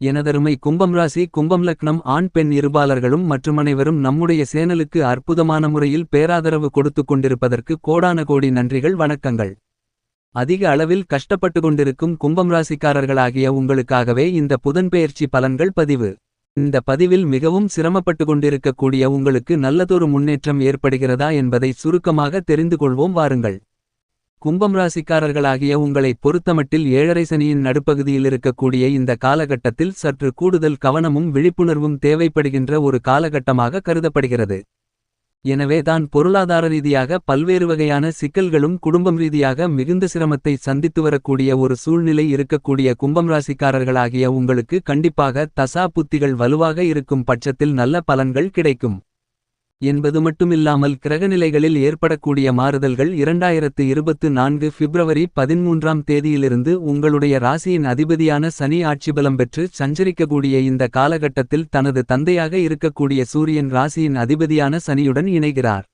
எனதருமை கும்பம் ராசி கும்பம் லக்னம் ஆண் பெண் இருபாளர்களும் மற்றும் அனைவரும் நம்முடைய சேனலுக்கு அற்புதமான முறையில் பேராதரவு கொடுத்து கொண்டிருப்பதற்கு கோடான கோடி நன்றிகள் வணக்கங்கள். அதிக அளவில் கஷ்டப்பட்டு கொண்டிருக்கும் கும்பம் ராசிக்காரர்களாகிய உங்களுக்காகவே இந்த புதன்பெயர்ச்சி பலன்கள் பதிவு. இந்த பதிவில் மிகவும் சிரமப்பட்டு கொண்டிருக்கக்கூடிய உங்களுக்கு நல்லதொரு முன்னேற்றம் ஏற்படுகிறதா என்பதை சுருக்கமாக தெரிந்து கொள்வோம் வாருங்கள். கும்பம் ராசிக்காரர்களாகிய உங்களை பொருத்தமட்டில் ஏழரை சனியின் நடுப்பகுதியில் இருக்கக்கூடிய இந்த காலகட்டத்தில் சற்று கூடுதல் கவனமும் விழிப்புணர்வும் தேவைப்படுகின்ற ஒரு காலகட்டமாக கருதப்படுகிறது. எனவே தான் பொருளாதார ரீதியாக பல்வேறு வகையான சிக்கல்களும் குடும்பம் ரீதியாக மிகுந்த சிரமத்தை சந்தித்து வரக்கூடிய ஒரு சூழ்நிலை இருக்கக்கூடிய கும்பம் ராசிக்காரர்களாகிய உங்களுக்கு கண்டிப்பாக தசா புத்திகள் வலுவாக இருக்கும் பட்சத்தில் நல்ல பலன்கள் கிடைக்கும். என்பது மட்டுமில்லாமல் கிரகநிலைகளில் ஏற்படக்கூடிய மாறுதல்கள் இரண்டாயிரத்து இருபத்து நான்கு பிப்ரவரி பதிமூன்றாம் தேதியிலிருந்து உங்களுடைய ராசியின் அதிபதியான சனி ஆட்சிபலம் பெற்று சஞ்சரிக்கக்கூடிய இந்த காலகட்டத்தில் தனது தந்தையாக இருக்கக்கூடிய சூரியன் ராசியின் அதிபதியான சனியுடன் இணைகிறார்.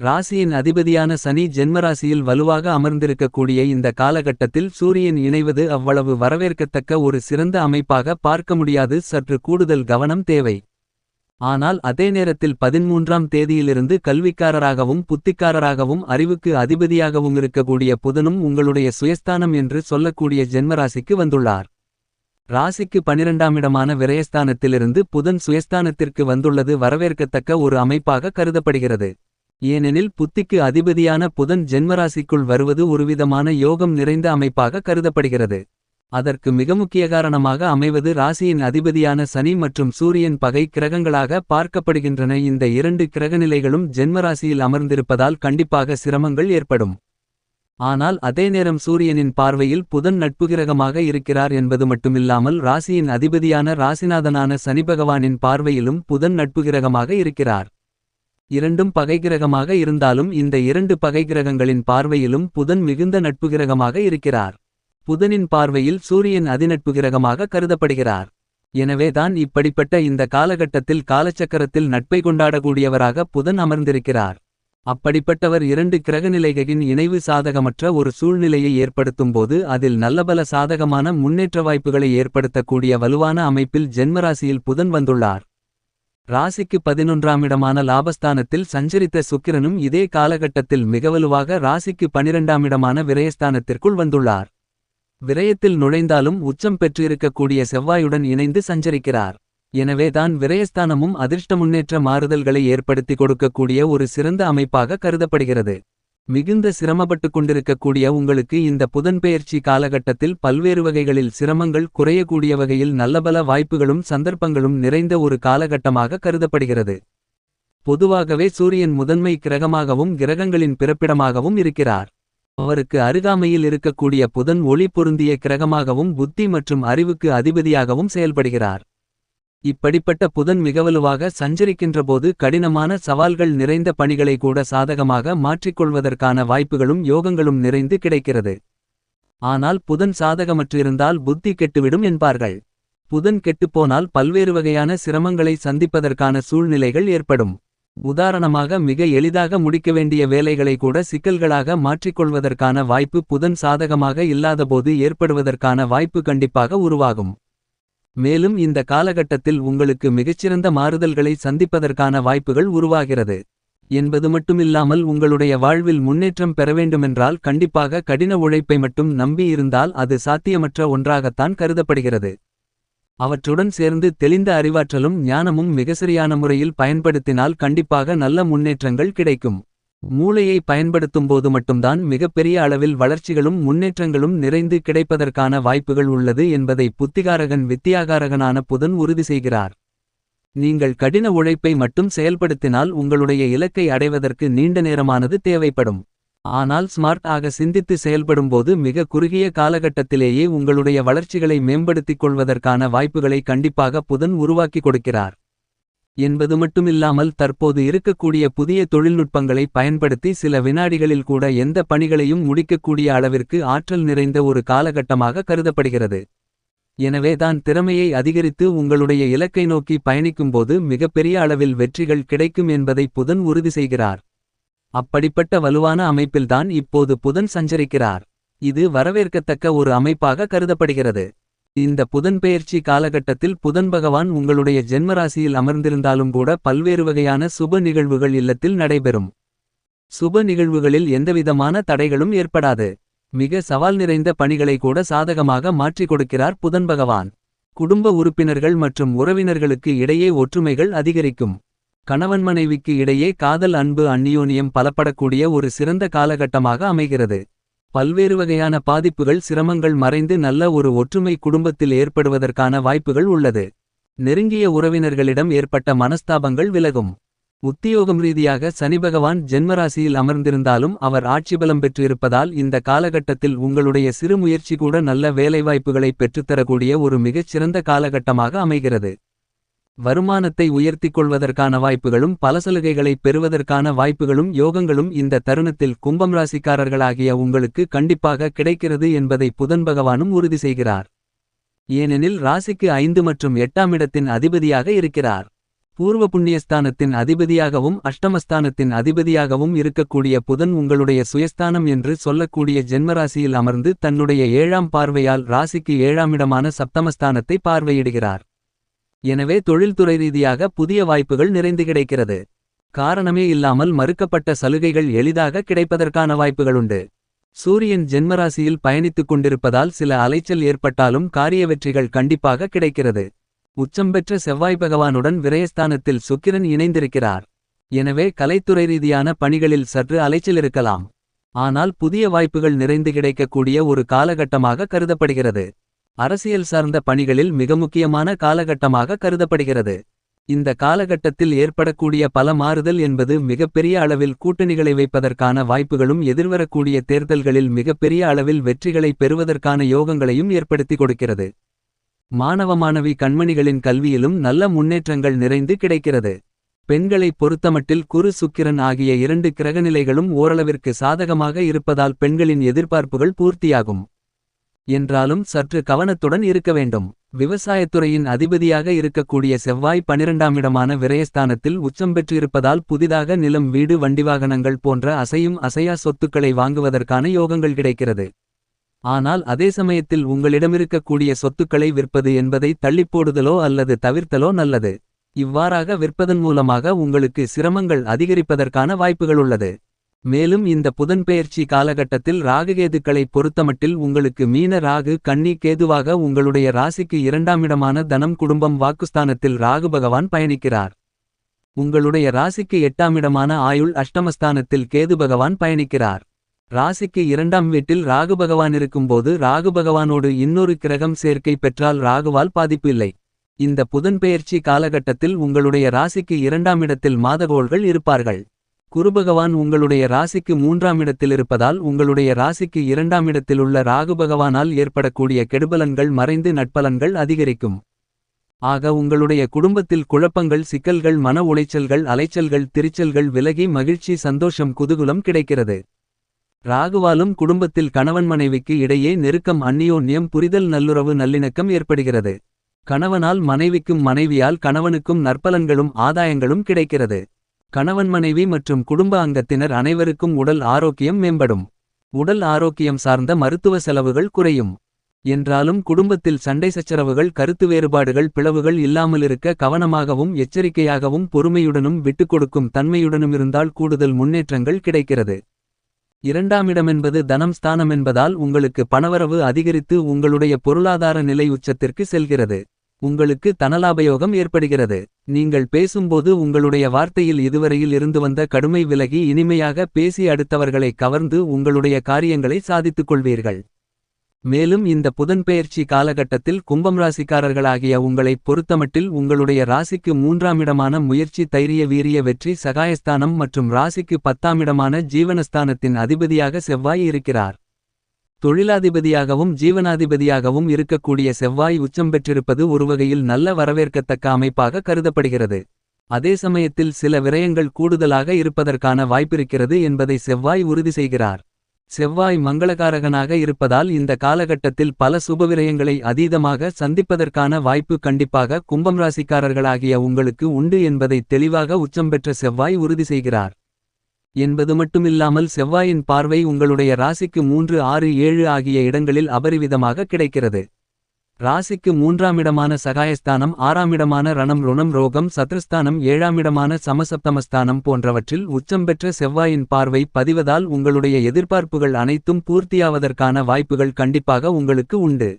ராசியின் அதிபதியான சனி ஜென்மராசியில் வலுவாக அமர்ந்திருக்கக்கூடிய இந்த காலகட்டத்தில் சூரியன் இணைவது அவ்வளவு வரவேற்கத்தக்க ஒரு சிறந்த அமைப்பாக பார்க்க முடியாது. சற்று கூடுதல் கவனம் தேவை. ஆனால் அதே நேரத்தில் பதிமூன்றாம் தேதியிலிருந்து கல்விக்காரராகவும் புத்திக்காரராகவும் அறிவுக்கு அதிபதியாகவும் இருக்கக்கூடிய புதனும் உங்களுடைய சுயஸ்தானம் என்று சொல்லக்கூடிய ஜென்மராசிக்கு வந்துள்ளார். ராசிக்கு பனிரெண்டாம் இடமான விரயஸ்தானத்திலிருந்து புதன் சுயஸ்தானத்திற்கு வந்துள்ளது வரவேற்கத்தக்க ஒரு அமைப்பாக கருதப்படுகிறது. ஏனெனில் புத்திக்கு அதிபதியான புதன் ஜென்மராசிக்குள் வருவது ஒருவிதமான யோகம் நிறைந்த அமைப்பாக கருதப்படுகிறது. அதற்கு மிக முக்கிய காரணமாக அமைவது ராசியின் அதிபதியான சனி மற்றும் சூரியன் பகை கிரகங்களாக பார்க்கப்படுகின்றன. இந்த இரண்டு கிரகநிலைகளும் ஜென்மராசியில் அமர்ந்திருப்பதால் கண்டிப்பாக சிரமங்கள் ஏற்படும். ஆனால் அதே நேரம் சூரியனின் பார்வையில் புதன் நட்பு கிரகமாக இருக்கிறார் என்பது மட்டுமில்லாமல் ராசியின் அதிபதியான ராசிநாதனான சனி பகவானின் பார்வையிலும் புதன் நட்பு கிரகமாக இருக்கிறார். இரண்டும் பகை கிரகமாக இருந்தாலும் இந்த இரண்டு பகை கிரகங்களின் பார்வையிலும் புதன் மிகுந்த நட்பு கிரகமாக இருக்கிறார். புதனின் பார்வையில் சூரியன் அதிநட்பு கிரகமாக கருதப்படுகிறார். எனவே தான் இப்படிப்பட்ட இந்த காலகட்டத்தில் காலச்சக்கரத்தில் நட்பை கொண்டாடக்கூடியவராக புதன் அமர்ந்திருக்கிறார். அப்படிப்பட்டவர் இரண்டு கிரகநிலைகளின் இணைவு சாதகமற்ற ஒரு சூழ்நிலையை ஏற்படுத்தும்போது அதில் நல்லபல சாதகமான முன்னேற்ற வாய்ப்புகளை ஏற்படுத்தக்கூடிய வலுவான அமைப்பில் ஜென்மராசியில் புதன் வந்துள்ளார். ராசிக்கு பதினொன்றாம் இடமான லாபஸ்தானத்தில் சஞ்சரித்த சுக்கிரனும் இதே காலகட்டத்தில் மிக வலுவாக ராசிக்கு பனிரெண்டாம் இடமான விரயஸ்தானத்திற்குள் வந்துள்ளார். விரயத்தில் நுழைந்தாலும் உச்சம் பெற்றிருக்கக்கூடிய செவ்வாயுடன் இணைந்து சஞ்சரிக்கிறார். எனவே தான் விரயஸ்தானமும் அதிர்ஷ்ட முன்னேற்ற மாறுதல்களை ஏற்படுத்தி கொடுக்கக்கூடிய ஒரு சிறந்த அமைப்பாக கருதப்படுகிறது. மிகுந்த சிரமப்பட்டு கொண்டிருக்கக்கூடிய உங்களுக்கு இந்த புதன்பெயர்ச்சி காலகட்டத்தில் பல்வேறு வகைகளில் சிரமங்கள் குறையக்கூடிய வகையில் நல்லபல வாய்ப்புகளும் சந்தர்ப்பங்களும் நிறைந்த ஒரு காலகட்டமாக கருதப்படுகிறது. பொதுவாகவே சூரியன் முதன்மை கிரகமாகவும் கிரகங்களின் பிறப்பிடமாகவும் இருக்கிறார். அவருக்கு அருகாமையில் இருக்கக்கூடிய புதன் ஒளி பொருந்திய கிரகமாகவும் புத்தி மற்றும் அறிவுக்கு அதிபதியாகவும் செயல்படுகிறார். இப்படிப்பட்ட புதன் மிகவலுவாக சஞ்சரிக்கின்றபோது கடினமான சவால்கள் நிறைந்த பணிகளை கூட சாதகமாக மாற்றிக்கொள்வதற்கான வாய்ப்புகளும் யோகங்களும் நிறைந்து கிடைக்கிறது. ஆனால் புதன் சாதகமற்றிருந்தால் புத்தி கெட்டுவிடும் என்பார்கள். புதன் கெட்டுப்போனால் பல்வேறு வகையான சிரமங்களை சந்திப்பதற்கான சூழ்நிலைகள் ஏற்படும். உதாரணமாக மிக எளிதாக முடிக்க வேண்டிய வேலைகளை கூட சிக்கல்களாக மாற்றிக்கொள்வதற்கான வாய்ப்பு புதன் சாதகமாக இல்லாதபோது ஏற்படுவதற்கான வாய்ப்பு கண்டிப்பாக உருவாகும். மேலும் இந்த காலகட்டத்தில் உங்களுக்கு மிகச்சிறந்த மாறுதல்களை சந்திப்பதற்கான வாய்ப்புகள் உருவாகிறது. என்பது மட்டுமில்லாமல் உங்களுடைய வாழ்வில் முன்னேற்றம் பெற வேண்டுமென்றால் கண்டிப்பாக கடின உழைப்பை மட்டும் நம்பி இருந்தால் அது சாத்தியமற்ற ஒன்றாகத்தான் கருதப்படுகிறது. அவற்றுடன் சேர்ந்து தெளிந்த அறிவாற்றலும் ஞானமும் மிகசரியான முறையில் பயன்படுத்தினால் கண்டிப்பாக நல்ல முன்னேற்றங்கள் கிடைக்கும். மூளையை பயன்படுத்தும்போது மட்டும்தான் மிகப்பெரிய அளவில் வளர்ச்சிகளும் முன்னேற்றங்களும் நிறைந்து கிடைப்பதற்கான வாய்ப்புகள் உள்ளது என்பதை புத்திகாரகன் வித்தியாகாரகனான புதன் உறுதி செய்கிறார். நீங்கள் கடின உழைப்பை மட்டும் செயல்படுத்தினால் உங்களுடைய இலக்கை அடைவதற்கு நீண்ட நேரமானது தேவைப்படும். ஆனால் ஸ்மார்ட் ஆக சிந்தித்து செயல்படும்போது மிக குறுகிய காலகட்டத்திலேயே உங்களுடைய வளர்ச்சிகளை மேம்படுத்திக் கொள்வதற்கான வாய்ப்புகளை கண்டிப்பாக புதன் உருவாக்கி கொடுக்கிறார். என்பது மட்டுமில்லாமல் தற்போது இருக்கக்கூடிய புதிய தொழில்நுட்பங்களை பயன்படுத்தி சில வினாடிகளில் கூட எந்த பணிகளையும் முடிக்கக்கூடிய அளவிற்கு ஆற்றல் நிறைந்த ஒரு காலகட்டமாக கருதப்படுகிறது. எனவே தான் திறமையை அதிகரித்து உங்களுடைய இலக்கை நோக்கி பயணிக்கும்போது மிகப்பெரிய அளவில் வெற்றிகள் கிடைக்கும் என்பதை புதன் உறுதி செய்கிறார். அப்படிப்பட்ட வலுவான அமைப்பில்தான் இப்போது புதன் சஞ்சரிக்கிறார். இது வரவேற்கத்தக்க ஒரு அமைப்பாக கருதப்படுகிறது. இந்த புதன்பெயர்ச்சி காலகட்டத்தில் புதன் பகவான் உங்களுடைய ஜென்மராசியில் அமர்ந்திருந்தாலும் கூட பல்வேறு வகையான சுப நிகழ்வுகள் இல்லத்தில் நடைபெறும். சுப நிகழ்வுகளில் எந்தவிதமான தடைகளும் ஏற்படாது. மிக சவால் நிறைந்த பணிகளை கூட சாதகமாக மாற்றிக் கொடுக்கிறார் புதன் பகவான். குடும்ப உறுப்பினர்கள் மற்றும் உறவினர்களுக்கு இடையே ஒற்றுமைகள் அதிகரிக்கும். கணவன் மனைவிக்கு இடையே காதல் அன்பு அந்நியோனியம் பலப்படக்கூடிய ஒரு சிறந்த காலகட்டமாக அமைகிறது. பல்வேறு வகையான பாதிப்புகள் சிரமங்கள் மறைந்து நல்ல ஒரு ஒற்றுமை குடும்பத்தில் ஏற்படுவதற்கான வாய்ப்புகள் உள்ளது. நெருங்கிய உறவினர்களிடம் ஏற்பட்ட மனஸ்தாபங்கள் விலகும். உத்தியோகம் ரீதியாக சனி பகவான் ஜென்மராசியில் அமர்ந்திருந்தாலும் அவர் ஆட்சி பலம் இந்த காலகட்டத்தில் உங்களுடைய சிறு முயற்சி கூட நல்ல வேலைவாய்ப்புகளை பெற்றுத்தரக்கூடிய ஒரு மிகச் சிறந்த காலகட்டமாக அமைகிறது. வருமானத்தை உயர்த்திக் கொள்வதற்கான வாய்ப்புகளும் பல சலுகைகளை பெறுவதற்கான வாய்ப்புகளும் யோகங்களும் இந்த தருணத்தில் கும்பம் ராசிக்காரர்களாகிய உங்களுக்கு கண்டிப்பாக கிடைக்கிறது என்பதை புதன் பகவானும் உறுதி செய்கிறார். ஏனெனில் ராசிக்கு ஐந்து மற்றும் எட்டாம் இடத்தின் அதிபதியாக இருக்கிறார். பூர்வ புண்ணியஸ்தானத்தின் அதிபதியாகவும் அஷ்டமஸ்தானத்தின் அதிபதியாகவும் இருக்கக்கூடிய புதன் உங்களுடைய சுயஸ்தானம் என்று சொல்லக்கூடிய ஜென்மராசியில் அமர்ந்து தன்னுடைய ஏழாம் பார்வையால் ராசிக்கு ஏழாம் இடமான சப்தமஸ்தானத்தை பார்வையிடுகிறார். எனவே தொழில்துறை ரீதியாக புதிய வாய்ப்புகள் நிறைந்து கிடைக்கிறது. காரணமே இல்லாமல் மறுக்கப்பட்ட சலுகைகள் எளிதாக கிடைப்பதற்கான வாய்ப்புகளுண்டு. சூரியன் ஜென்மராசியில் பயணித்துக் கொண்டிருப்பதால் சில அலைச்சல் ஏற்பட்டாலும் காரிய வெற்றிகள் கண்டிப்பாக கிடைக்கிறது. உச்சம் பெற்ற செவ்வாய் பகவானுடன் விரயஸ்தானத்தில் சுக்கிரன் இணைந்திருக்கிறார். எனவே கலைத்துறை ரீதியான பணிகளில் சற்று அலைச்சல் இருக்கலாம். ஆனால் புதிய வாய்ப்புகள் நிறைந்து கிடைக்கக்கூடிய ஒரு காலகட்டமாக கருதப்படுகிறது. அரசியல் சார்ந்த பணிகளில் மிக முக்கியமான காலகட்டமாக கருதப்படுகிறது. இந்த காலகட்டத்தில் ஏற்படக்கூடிய பல மாறுதல் என்பது மிகப்பெரிய அளவில் கூட்டணிகளை வைப்பதற்கான வாய்ப்புகளும் எதிர்வரக்கூடிய தேர்தல்களில் மிகப்பெரிய அளவில் வெற்றிகளை பெறுவதற்கான யோகங்களையும் ஏற்படுத்தி கொடுக்கிறது. மாணவ மாணவி கண்மணிகளின் கல்வியிலும் நல்ல முன்னேற்றங்கள் நிறைந்து கிடைக்கிறது. பெண்களை பொறுத்தமட்டில் குரு சுக்கிரன் ஆகிய இரண்டு கிரகநிலைகளும் ஓரளவிற்கு சாதகமாக இருப்பதால் பெண்களின் எதிர்பார்ப்புகள் பூர்த்தியாகும். என்றாலும் சற்று கவனத்துடன் இருக்க வேண்டும். விவசாயத்துறையின் அதிபதியாக இருக்கக்கூடிய செவ்வாய் பனிரெண்டாம் இடமான விரயஸ்தானத்தில் உச்சம் பெற்றிருப்பதால் புதிதாக நிலம் வீடு வண்டிவாகனங்கள் போன்ற அசையும் அசையா சொத்துக்களை வாங்குவதற்கான யோகங்கள் கிடைக்கிறது. ஆனால் அதே சமயத்தில் உங்களிடமிருக்கக்கூடிய சொத்துக்களை விற்பது என்பதை தள்ளிப்போடுதலோ அல்லது தவிர்த்தலோ நல்லது. இவ்வாறாக விற்பதன் மூலமாக உங்களுக்கு சிரமங்கள் அதிகரிப்பதற்கான வாய்ப்புகள் உள்ளது. மேலும் இந்த புதன்பெயர்ச்சி காலகட்டத்தில் ராககேதுக்களை பொறுத்தமட்டில் உங்களுக்கு மீன ராகு கன்னி கேதுவாக உங்களுடைய ராசிக்கு இரண்டாம் இடமான தனம் குடும்பம் வாக்குஸ்தானத்தில் ராகு பகவான் பயணிக்கிறார். உங்களுடைய ராசிக்கு எட்டாம் இடமான ஆயுள் அஷ்டமஸ்தானத்தில் கேது பகவான் பயணிக்கிறார். ராசிக்கு இரண்டாம் வீட்டில் ராகு பகவான் இருக்கும்போது ராகு பகவானோடு இன்னொரு கிரகம் சேர்க்கை பெற்றால் ராகுவால் பாதிப்பு இல்லை. இந்த புதன்பெயர்ச்சி காலகட்டத்தில் உங்களுடைய ராசிக்கு இரண்டாம் இடத்தில் மாதகோள்கள் இருப்பார்கள். குருபகவான் உங்களுடைய ராசிக்கு மூன்றாம் இடத்தில் இருப்பதால் உங்களுடைய ராசிக்கு இரண்டாம் இடத்தில் உள்ள ராகு பகவானால் ஏற்படக்கூடிய கெடுபலன்கள் மறைந்து நட்பலன்கள் அதிகரிக்கும். ஆக உங்களுடைய குடும்பத்தில் குழப்பங்கள் சிக்கல்கள் மன உளைச்சல்கள் அலைச்சல்கள் திரிச்சல்கள் விலகி மகிழ்ச்சி சந்தோஷம் குதூகுலம் கிடைக்கிறது. ராகுவாலும் குடும்பத்தில் கணவன் மனைவிக்கு இடையே நெருக்கம் அந்நியோன்யம் புரிதல் நல்லுறவு நல்லிணக்கம் ஏற்படுகிறது. கணவனால் மனைவிக்கும் மனைவியால் கணவனுக்கும் நற்பலன்களும் ஆதாயங்களும் கிடைக்கிறது. கணவன் மனைவி மற்றும் குடும்ப அங்கத்தினர் அனைவருக்கும் உடல் ஆரோக்கியம் மேம்படும். உடல் ஆரோக்கியம் சார்ந்த மருத்துவ செலவுகள் குறையும். என்றாலும் குடும்பத்தில் சண்டை சச்சரவுகள் கருத்து வேறுபாடுகள் பிளவுகள் இல்லாமலிருக்க கவனமாகவும் எச்சரிக்கையாகவும் பொறுமையுடனும் விட்டுக்கொடுக்கும் தன்மையுடனும் இருந்தால் கூடுதல் முன்னேற்றங்கள் கிடைக்கிறது. இரண்டாமிடமென்பது தனம் ஸ்தானம் என்பதால் உங்களுக்கு பணவரவு அதிகரித்து உங்களுடைய பொருளாதார நிலை உச்சத்திற்கு செல்கிறது. உங்களுக்கு தனலாபயோகம் ஏற்படுகிறது. நீங்கள் பேசும்போது உங்களுடைய வார்த்தையில் இதுவரையில் இருந்து வந்த கடுமை விலகி இனிமையாக பேசி அடுத்தவர்களை கவர்ந்து உங்களுடைய காரியங்களை சாதித்துக் கொள்வீர்கள். மேலும் இந்த புதன்பெயர்ச்சி காலகட்டத்தில் கும்பம் ராசிக்காரர்களாகிய உங்களைப் பொறுத்தமட்டில் உங்களுடைய ராசிக்கு மூன்றாம் இடமான முயற்சி தைரிய வீரிய வெற்றி சகாயஸ்தானம் மற்றும் ராசிக்கு பத்தாம் இடமான ஜீவனஸ்தானத்தின் அதிபதியாக செவ்வாய் இருக்கிறார். தொழிலாதிபதியாகவும் ஜீவனாதிபதியாகவும் இருக்கக்கூடிய செவ்வாய் உச்சம் பெற்றிருப்பது ஒருவகையில் நல்ல வரவேற்கத்தக்க அமைப்பாக கருதப்படுகிறது. அதே சமயத்தில் சில விரயங்கள் கூடுதலாக இருப்பதற்கான வாய்ப்பிருக்கிறது என்பதை செவ்வாய் உறுதி செய்கிறார். செவ்வாய் மங்களகாரகனாக இருப்பதால் இந்த காலகட்டத்தில் பல சுபவிரயங்களை அதீதமாக சந்திப்பதற்கான வாய்ப்பு கண்டிப்பாக கும்பம் ராசிக்காரர்களாகிய உங்களுக்கு உண்டு என்பதை தெளிவாக உச்சம் பெற்ற செவ்வாய் உறுதி செய்கிறார். என்பது மட்டுமில்லாமல் செவ்வாயின் பார்வை உங்களுடைய ராசிக்கு மூன்று ஆறு ஏழு ஆகிய இடங்களில் அபரிவிதமாக கிடைக்கிறது. ராசிக்கு மூன்றாமிடமான சகாயஸ்தானம் ஆறாமிடமான ரணம் ருணம் ரோகம் சத்ருஸ்தானம் ஏழாமிடமான சமசப்தமஸ்தானம் போன்றவற்றில் உச்சம் பெற்ற செவ்வாயின் பார்வை பதிவதால் உங்களுடைய எதிர்பார்ப்புகள் அனைத்தும் பூர்த்தியாவதற்கான வாய்ப்புகள் கண்டிப்பாக உங்களுக்கு உண்டு.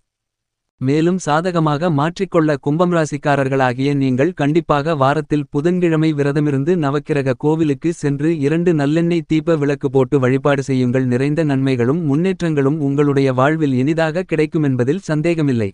மேலும் சாதகமாக மாற்றிக்கொள்ள கும்பம் ராசிக்காரர்களாகிய நீங்கள் கண்டிப்பாக வாரத்தில் புதன்கிழமை விரதமிருந்து நவக்கிரக கோவிலுக்கு சென்று இரண்டு நல்லெண்ணெய் தீப விளக்கு போட்டு வழிபாடு செய்யுங்கள். நிறைந்த நன்மைகளும் முன்னேற்றங்களும் உங்களுடைய வாழ்வில் இனிதாக கிடைக்குமென்பதில் சந்தேகமில்லை.